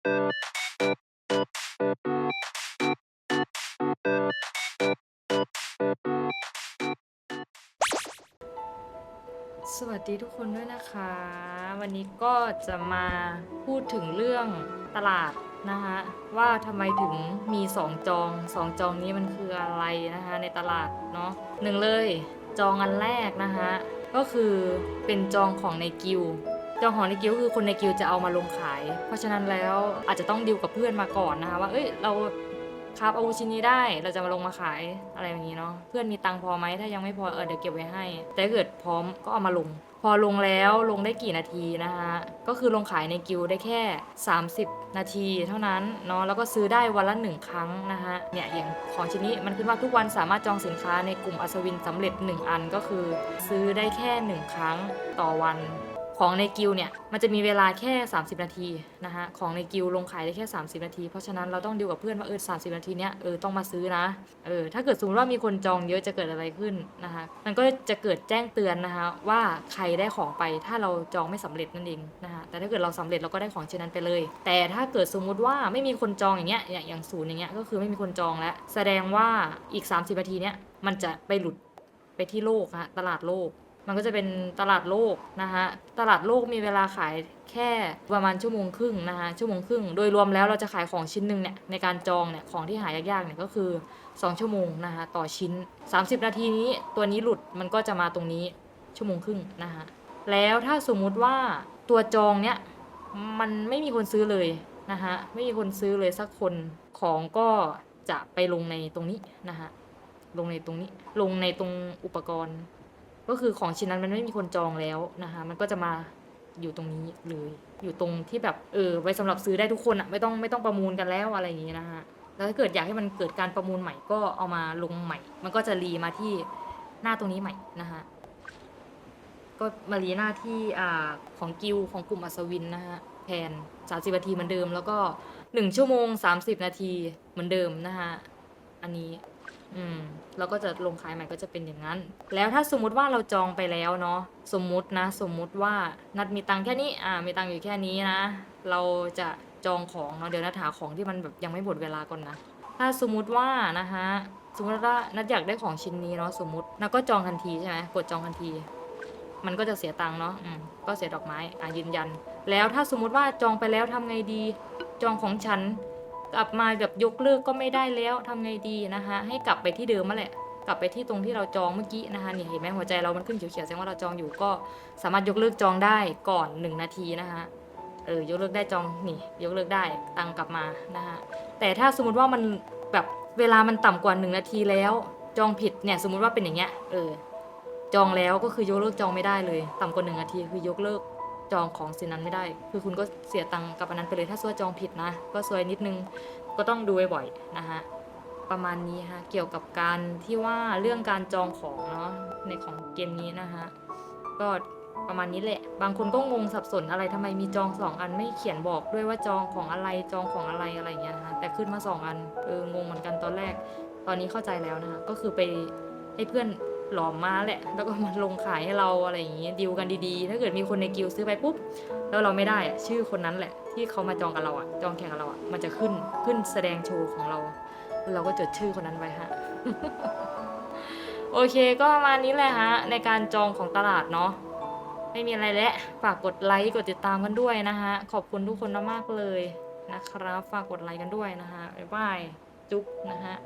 สวัสดีทุกคนด้วยนะคะ วันนี้ก็จะมาพูดถึงเรื่องตลาดนะคะว่าทำไมถึงมีสองจองสองจองนี้มันคืออะไรนะคะในตลาดเนาะหนึ่งเลยจองอันแรกนะคะก็คือเป็นจองของในกิลด์ จองของในกิลด์คือคนในกิลด์จะเอามาลงขาย เพราะฉะนั้นแล้วอาจจะต้องดิวกับเพื่อนมาก่อนนะคะว่าเอ้ยเราครับอาวุธชิ้นนี้ได้เราจะมาลงมาขายอะไรอย่างนี้เนาะเพื่อนมีตังค์พอไหมถ้ายังไม่พอเออเดี๋ยวเก็บไว้ให้ แต่ถ้าเกิดพร้อมก็เอามาลง พอลงแล้วลงได้กี่นาทีนะคะก็คือลงขายในกิลด์ได้แค่ 30 นาทีเท่านั้นเนาะแล้วก็ซื้อได้วันละหนึ่งครั้งนะคะเนี่ยอย่างของชิ้นนี้มันขึ้นว่าทุกวันสามารถจองสินค้าในกลุ่มอัศวินสำเร็จ 1 อันก็คือ ซื้อได้แค่ 1 ครั้งต่อวัน ของในกิลเนี่ยมันจะมีเวลาแค่ 30 นาทีนะคะของในกิลลงขายได้แค่ 30 นาที เพราะฉะนั้นเราต้องดีลกับเพื่อนว่าเออ30นาทีเนี้ยเออต้องมาซื้อนะเออถ้าเกิดสมมติว่ามีคนจองเยอะจะเกิดอะไรขึ้นนะคะมันก็จะเกิดแจ้งเตือนนะคะว่าใครได้ของไปถ้าเราจองไม่สำเร็จนั่นเองนะคะแต่ถ้าเกิดเราสำเร็จเราก็ได้ของชิ้นนั้นไปเลย แต่ถ้าเกิดสมมุติว่าไม่มีคนจองอย่างเงี้ยอย่างอย่างศูนย์อย่างเงี้ยก็คือไม่มีคนจองแล้วแสดงว่าอีก 30 นาทีเนี้ยมันจะไปหลุดไปที่โลกฮะตลาดโลก มันก็จะเป็นตลาดโลกนะคะตลาดโลกมีเวลาขายแค่ประมาณชั่วโมงครึ่งนะคะชั่วโมงครึ่ง โดยรวมแล้วเราจะขายของชิ้นหนึ่งเนี่ยในการจองเนี่ยของที่หายากๆเนี่ยก็คือ 2 ชั่วโมงนะคะต่อชิ้น 30 นาทีนี้ตัวนี้หลุดมันก็จะมาตรงนี้ชั่วโมงครึ่งนะคะแล้วถ้าสมมุติว่าตัวจองเนี่ยมันไม่มีคนซื้อเลยนะคะไม่มีคนซื้อเลยสักคนของก็จะไปลงในตรงนี้นะคะลงในตรงนี้ลงในตรงอุปกรณ์ ก็คือของชิ้นนั้นมันไม่มีคนจองแล้วนะคะ มันก็จะมาอยู่ตรงนี้เลยอยู่ตรงที่แบบเออไว้สำหรับซื้อได้ทุกคนอะไม่ต้องไม่ต้องประมูลกันแล้วอะไรอย่างงี้นะคะ แล้วถ้าเกิดอยากให้มันเกิดการประมูลใหม่ก็เอามาลงใหม่ มันก็จะรีมาที่หน้าตรงนี้ใหม่นะคะก็มารีหน้าที่อ่าของกิลของกลุ่มอัศวินนะคะแทน30นาทีเหมือนเดิม แล้วก็1ชั่วโมง30นาทีเหมือนเดิมนะคะอันนี้ อืมแล้วก็จะลงขายใหม่ก็จะเป็นอย่างนั้น แล้วถ้าสมมุติว่าเราจองไปแล้วเนาะสมมุตินะ สมมุติว่านัดมีตังค์แค่นี้อ่ามีตังค์อยู่แค่นี้นะ เราจะจองของเนาะเดี๋ยวนัดหาของที่มันแบบยังไม่หมดเวลาก่อนนะ ถ้าสมมุติว่านะคะสมมติว่านัดอยากได้ของชิ้นนี้เนาะสมมตินัดก็จองทันทีใช่ไหมกดจองทันที มันก็จะเสียตังค์เนาะอืมก็เสียดอกไม้อะยืนยัน แล้วถ้าสมมุติว่าจองไปแล้วทำไงดี จองของฉัน กลับมาแบบยกเลิกก็ไม่ได้แล้วทำไงดีนะคะ ให้กลับไปที่เดิมมาแหละ กลับไปที่ตรงที่เราจองเมื่อกี้นะคะนี่เห็นไหมหัวใจเรามันขึ้นเขียวๆแสดงว่าเราจองอยู่ก็สามารถยกเลิกจองได้ก่อน 1 นาทีนะคะเออยกเลิกได้จองนี่ ยกเลิกได้ตังกลับมานะคะแต่ถ้าสมมติว่ามันแบบเวลามันต่ำกว่า 1 นาทีแล้ว จองผิดเนี่ยสมมุติว่าเป็นอย่างเงี้ยเออจองแล้วก็คือยกเลิกจองไม่ได้เลย ต่ำกว่า1นาทีคือยกเลิก จองของสิ่งนั้นไม่ได้ คือคุณก็เสียตังค์กับอันนั้นไปเลยถ้าซัวจองผิดนะ ก็ซวยนิดนึงก็ต้องดูบ่อยๆนะฮะประมาณนี้ฮะเกี่ยวกับการที่ว่าเรื่องการจองของเนาะในของเกมนี้นะฮะก็ประมาณนี้แหละ บางคนก็งงสับสนอะไรทำไมมีจองสองอันไม่เขียนบอกด้วยว่าจองของอะไรจองของอะไรอะไรอย่างเงี้ยนะคะแต่ขึ้นมาสองอันเอองงเหมือนกันตอนแรก ตอนนี้เข้าใจแล้วนะคะก็คือไปให้เพื่อน หลอมมาแหละ แล้วก็มาลงขายให้เราอะไรอย่างงี้ดีลกันดีๆ ถ้าเกิดมีคนในกิลซื้อไปปุ๊บ แล้วเราไม่ได้อะชื่อคนนั้นแหละ ที่เขามาจองกับเราอะจองแข่งกับเราอะมันจะขึ้นขึ้นแสดงโชว์ของเรา เราก็จดชื่อคนนั้นไว้ฮะโอเคก็ประมาณนี้แหละฮะ ในการจองของตลาดเนาะไม่มีอะไรแล้วฝากกดไลค์กดติดตามกันด้วยนะฮะ ขอบคุณทุกคนมากๆเลยนะครับ ฝากกดไลค์กันด้วยนะฮะบ๊ายบายจุ๊บนะฮะ